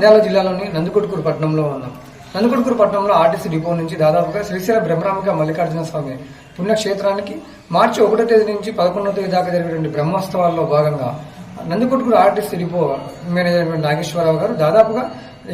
నంద్యాల జిల్లాలోని నందికొట్కూరు పట్టణంలో ఉన్నాం. నందికొట్కూరు పట్టణంలో ఆర్టీసీ డిపో నుంచి దాదాపుగా శ్రీశైల బ్రహ్మరామిక మల్లికార్జున స్వామి పుణ్యక్షేత్రానికి మార్చి ఒకటో తేదీ నుంచి పదకొండో తేదీ దాకా జరిగినటువంటి బ్రహ్మోత్సవాల్లో భాగంగా Nandikotkur RTC depot manager Nageswararao గారు దాదాపుగా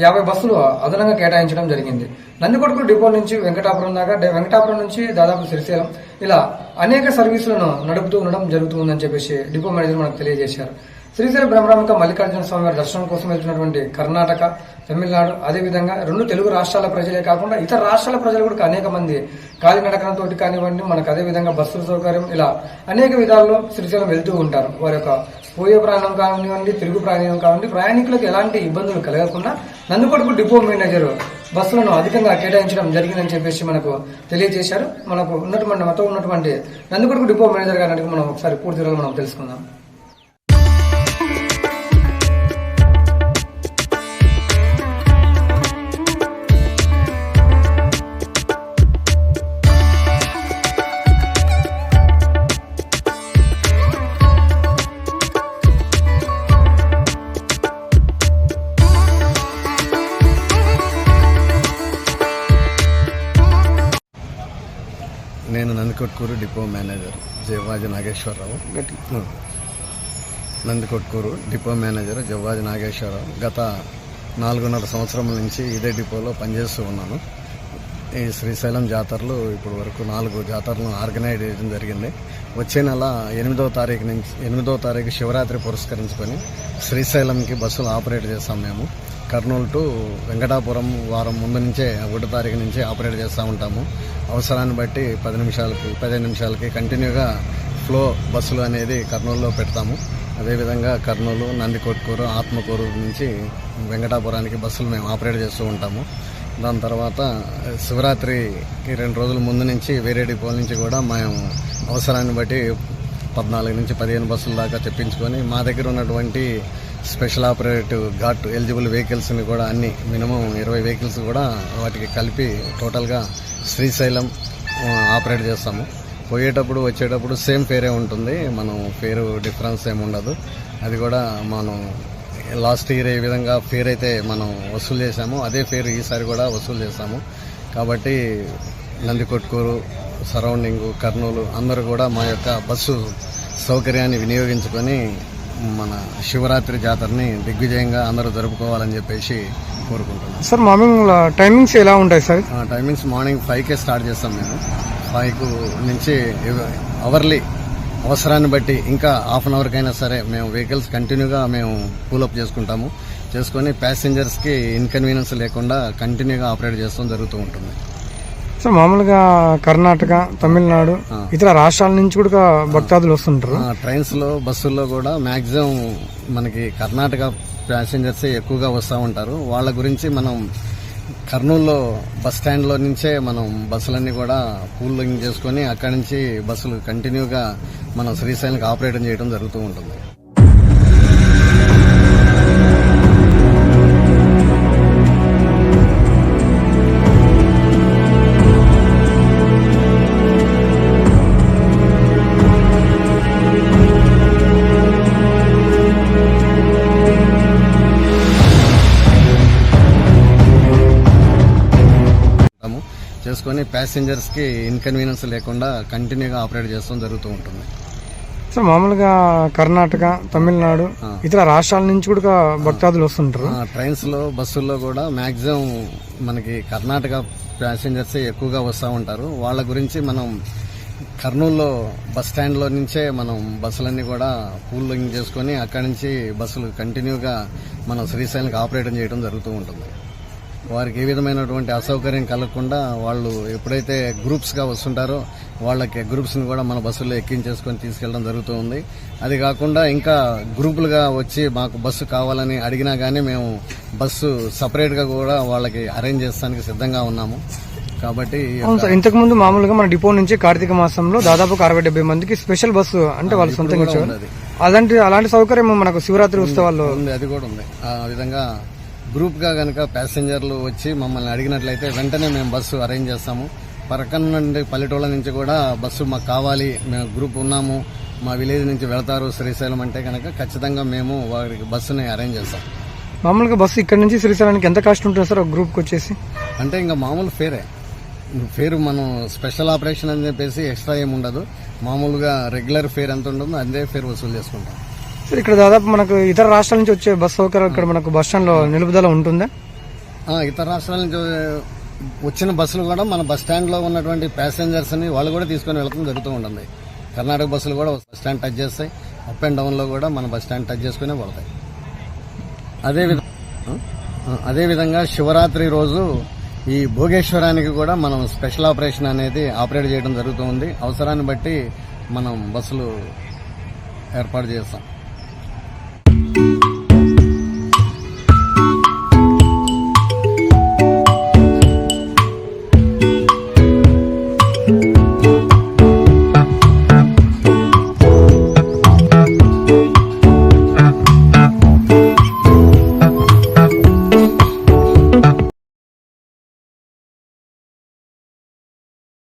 యాభై బస్సులు అదనంగా కేటాయించడం జరిగింది. నందికొట్కూరు డిపో నుంచి వెంకటాపురం దాకా వెంకటాపురం నుంచి దాదాపు శ్రీశైలం ఇలా అనేక సర్వీసులను నడుపుతూ ఉండడం జరుగుతుందని చెప్పేసి డిపో మేనేజర్ మనకు తెలియజేశారు. శ్రీశైల బ్రహ్మరామిక మల్లికార్జున స్వామి వారి దర్శనం కోసం వెళ్తున్నటువంటి కర్ణాటక తమిళనాడు అదేవిధంగా రెండు తెలుగు రాష్ట్రాల ప్రజలే కాకుండా ఇతర రాష్ట్రాల ప్రజలు కూడా అనేక మంది కాలినడకనతో కానివ్వండి మనకు అదే విధంగా బస్సుల సౌకర్యం ఇలా అనేక విధాల్లో శ్రీశైలం వెళ్తూ ఉంటారు. వారి యొక్క పోయే ప్రయాణం కానివ్వండి తిరుగు ప్రయాణం కానివ్వండి ప్రయాణికులకు ఎలాంటి ఇబ్బందులు కలగకుండా నందుకొడుకు డిపో మేనేజర్ బస్సులను అధికంగా కేటాయించడం జరిగిందని చెప్పేసి మనకు తెలియజేశారు. మనకు ఉన్నటువంటి మొత్తం ఉన్నటువంటి నందుకొడుకు డిపో మేనేజర్ గారి మనం ఒకసారి పూర్తి మనం తెలుసుకుందాం. నేను Nandikotkur depot manager Javvaji Nageswararao. Nandikotkur depot manager Javvaji Nageswararao. గత నాలుగున్నర సంవత్సరం నుంచి ఇదే డిపోలో పనిచేస్తూ ఉన్నాను. ఈ శ్రీశైలం జాతరలు ఇప్పుడు వరకు నాలుగు జాతరలను ఆర్గనైజ్ చేయడం జరిగింది. వచ్చే నెల ఎనిమిదో తారీఖు నుంచి ఎనిమిదో తారీఖు శివరాత్రి పురస్కరించుకొని శ్రీశైలంకి బస్సులు ఆపరేట్ చేస్తాం మేము. కర్నూలు టు వెంకటాపురం వారం ముందు నుంచే ఒకటో తారీఖు నుంచే ఆపరేట్ చేస్తూ ఉంటాము. అవసరాన్ని బట్టి పది నిమిషాలకి పదిహేను నిమిషాలకి కంటిన్యూగా ఫ్లో బస్సులు అనేది కర్నూలులో పెడతాము. అదేవిధంగా కర్నూలు నందికొట్కూరు ఆత్మకూరు నుంచి వెంకటాపురానికి బస్సులు మేము ఆపరేట్ చేస్తూ ఉంటాము. దాని తర్వాత శివరాత్రికి రెండు రోజుల ముందు నుంచి వేరే డిపోల నుంచి కూడా మేము అవసరాన్ని బట్టి పద్నాలుగు నుంచి పదిహేను బస్సుల దాకా తెప్పించుకొని మా దగ్గర ఉన్నటువంటి స్పెషల్ ఆపరేటివ్ ఘాట్ ఎలిజిబుల్ వెహికల్స్ని కూడా అన్ని మినిమం ఇరవై వెహికల్స్ కూడా వాటికి కలిపి టోటల్గా శ్రీశైలం ఆపరేట్ చేస్తాము. పోయేటప్పుడు వచ్చేటప్పుడు సేమ్ ఫేరే ఉంటుంది. మనం ఫేరు డిఫరెన్స్ ఏమి ఉండదు. అది కూడా మనం లాస్ట్ ఇయర్ ఏ విధంగా ఫేర్ అయితే మనం వసూలు చేశామో అదే ఫేర్ ఈసారి కూడా వసూలు చేస్తాము. కాబట్టి నందికొట్కూరు సరౌండింగ్ కర్నూలు అందరూ కూడా మా యొక్క బస్సు సౌకర్యాన్ని వినియోగించుకొని మన శివరాత్రి జాతరని దిగ్విజయంగా అందరూ జరుపుకోవాలని చెప్పేసి కోరుకుంటున్నాం. సార్ మామూలుగా టైమింగ్స్ ఎలా ఉంటాయి సార్? ఆ, టైమింగ్స్ మార్నింగ్ ఫైవ్కే స్టార్ట్ చేస్తాం మేము. ఫైవ్కు నుంచి అవర్లీ అవసరాన్ని బట్టి ఇంకా హాఫ్ అన్ అవర్కైనా సరే మేము వెహికల్స్ కంటిన్యూగా మేము పూలప్ చేసుకుంటాము. చేసుకొని ప్యాసింజర్స్కి ఇన్కన్వీనియన్స్ లేకుండా కంటిన్యూగా ఆపరేట్ చేస్తాం జరుగుతూ ఉంటుంది. సార్ మామూలుగా కర్ణాటక తమిళనాడు. ఇతర రాష్ట్రాల నుంచి కూడా భక్తాదులు వస్తుంటారు. ఆ, ట్రైన్స్లో బస్సుల్లో కూడా మ్యాక్సిమం మనకి కర్ణాటక ప్యాసింజర్స్ ఎక్కువగా వస్తూ ఉంటారు. వాళ్ళ గురించి మనం కర్నూలులో బస్ స్టాండ్లో నుంచే మనం బస్సులన్నీ కూడా పూలింగ్ చేసుకొని అక్కడి నుంచి బస్సులు కంటిన్యూగా మనం శ్రీశైలంకి ఆపరేట్ చేయడం జరుగుతూ ఉంటుంది. చేసుకొని ప్యాసింజర్స్కి ఇన్కన్వీనియన్స్ లేకుండా కంటిన్యూగా ఆపరేట్ చేస్తాం జరుగుతూ ఉంటుంది. సార్ మామూలుగా కర్ణాటక తమిళనాడు. ఇతర రాష్ట్రాల నుంచి కూడా భక్తాదులు వస్తుంటారు. ఆ, ట్రైన్స్లో బస్సుల్లో కూడా మ్యాక్సిమం మనకి కర్ణాటక ప్యాసింజర్స్ ఎక్కువగా వస్తూ ఉంటారు. వాళ్ళ గురించి మనం కర్నూలులో బస్ స్టాండ్లో నుంచే మనం బస్సులన్నీ కూడా పూలింగ్ చేసుకొని అక్కడి నుంచి బస్సులు కంటిన్యూగా మనం శ్రీశైలంకి ఆపరేట్ చేయడం జరుగుతూ ఉంటుంది. వారికి ఏ విధమైనటువంటి అసౌకర్యం కలగకుండా వాళ్ళు ఎప్పుడైతే గ్రూప్స్గా వస్తుంటారో వాళ్ళకి గ్రూప్స్ని కూడా మన బస్సుల్లో ఎక్కించేసుకొని తీసుకెళ్ళడం జరుగుతూ ఉంది. అది కాకుండా ఇంకా గ్రూపులుగా వచ్చి మాకు బస్సు కావాలని అడిగినా కానీ మేము బస్సు సపరేట్గా కూడా వాళ్ళకి అరేంజ్ చేస్తానికి సిద్ధంగా ఉన్నాము. కాబట్టి ఇంతకు ముందు మామూలుగా మన డిపో నుంచి కార్తీక మాసంలో దాదాపు అరవై డెబ్బై మందికి స్పెషల్ బస్సు అంటే వాళ్ళు సొంతంగా. అలాంటి అలాంటి సౌకర్యం మనకు శివరాత్రి ఉత్సవాల్లో ఉంది అది కూడా ఉంది. ఆ విధంగా గ్రూప్గా గనక ప్యాసింజర్లు వచ్చి మమ్మల్ని అడిగినట్లయితే వెంటనే మేము బస్సు అరేంజ్ చేస్తాము. పక్కన నుండి పల్లెటూళ్ళ నుంచి కూడా బస్సు మాకు కావాలి మేము గ్రూప్ ఉన్నాము మా విలేజ్ నుంచి వెళ్తారు శ్రీశైలం అంటే కనుక ఖచ్చితంగా మేము వారికి బస్సుని అరేంజ్ చేస్తాం. మామూలుగా బస్సు ఇక్కడ నుంచి శ్రీశైలానికి ఎంత కాస్ట్ ఉంటుంది సార్ ఒక గ్రూప్కి వచ్చేసి? అంటే ఇంకా మామూలు ఫేరే ఫేర్ మనం స్పెషల్ ఆపరేషన్ అని చెప్పేసి ఎక్స్ట్రా ఏమి ఉండదు. మామూలుగా రెగ్యులర్ ఫేర్ ఎంత ఉంటుందో అదే ఫేర్ వసూలు చేసుకుంటాం. సార్ ఇక్కడ దాదాపు మనకు ఇతర రాష్ట్రాల నుంచి వచ్చే బస్ సౌకర్యం ఇక్కడ మనకు బస్ స్టాండ్లో నిలుపుదల ఉంటుందా? ఇతర రాష్ట్రాల నుంచి వచ్చిన బస్సులు కూడా మన బస్ స్టాండ్లో ఉన్నటువంటి ప్యాసింజర్స్ని వాళ్ళు కూడా తీసుకొని వెళ్ళడం జరుగుతూ ఉంటుంది. కర్ణాటక బస్సులు కూడా బస్ స్టాండ్ టచ్ చేస్తాయి. అప్ అండ్ డౌన్లో కూడా మన బస్ స్టాండ్ టచ్ చేసుకునే పడతాయి. అదేవిధంగా అదేవిధంగా అదే విధంగా శివరాత్రి రోజు ఈ భోగేశ్వరానికి కూడా మనం స్పెషల్ ఆపరేషన్ అనేది ఆపరేట్ చేయడం జరుగుతుంది అవసరాన్ని బట్టి మనం బస్సులు ఏర్పాటు చేస్తాం.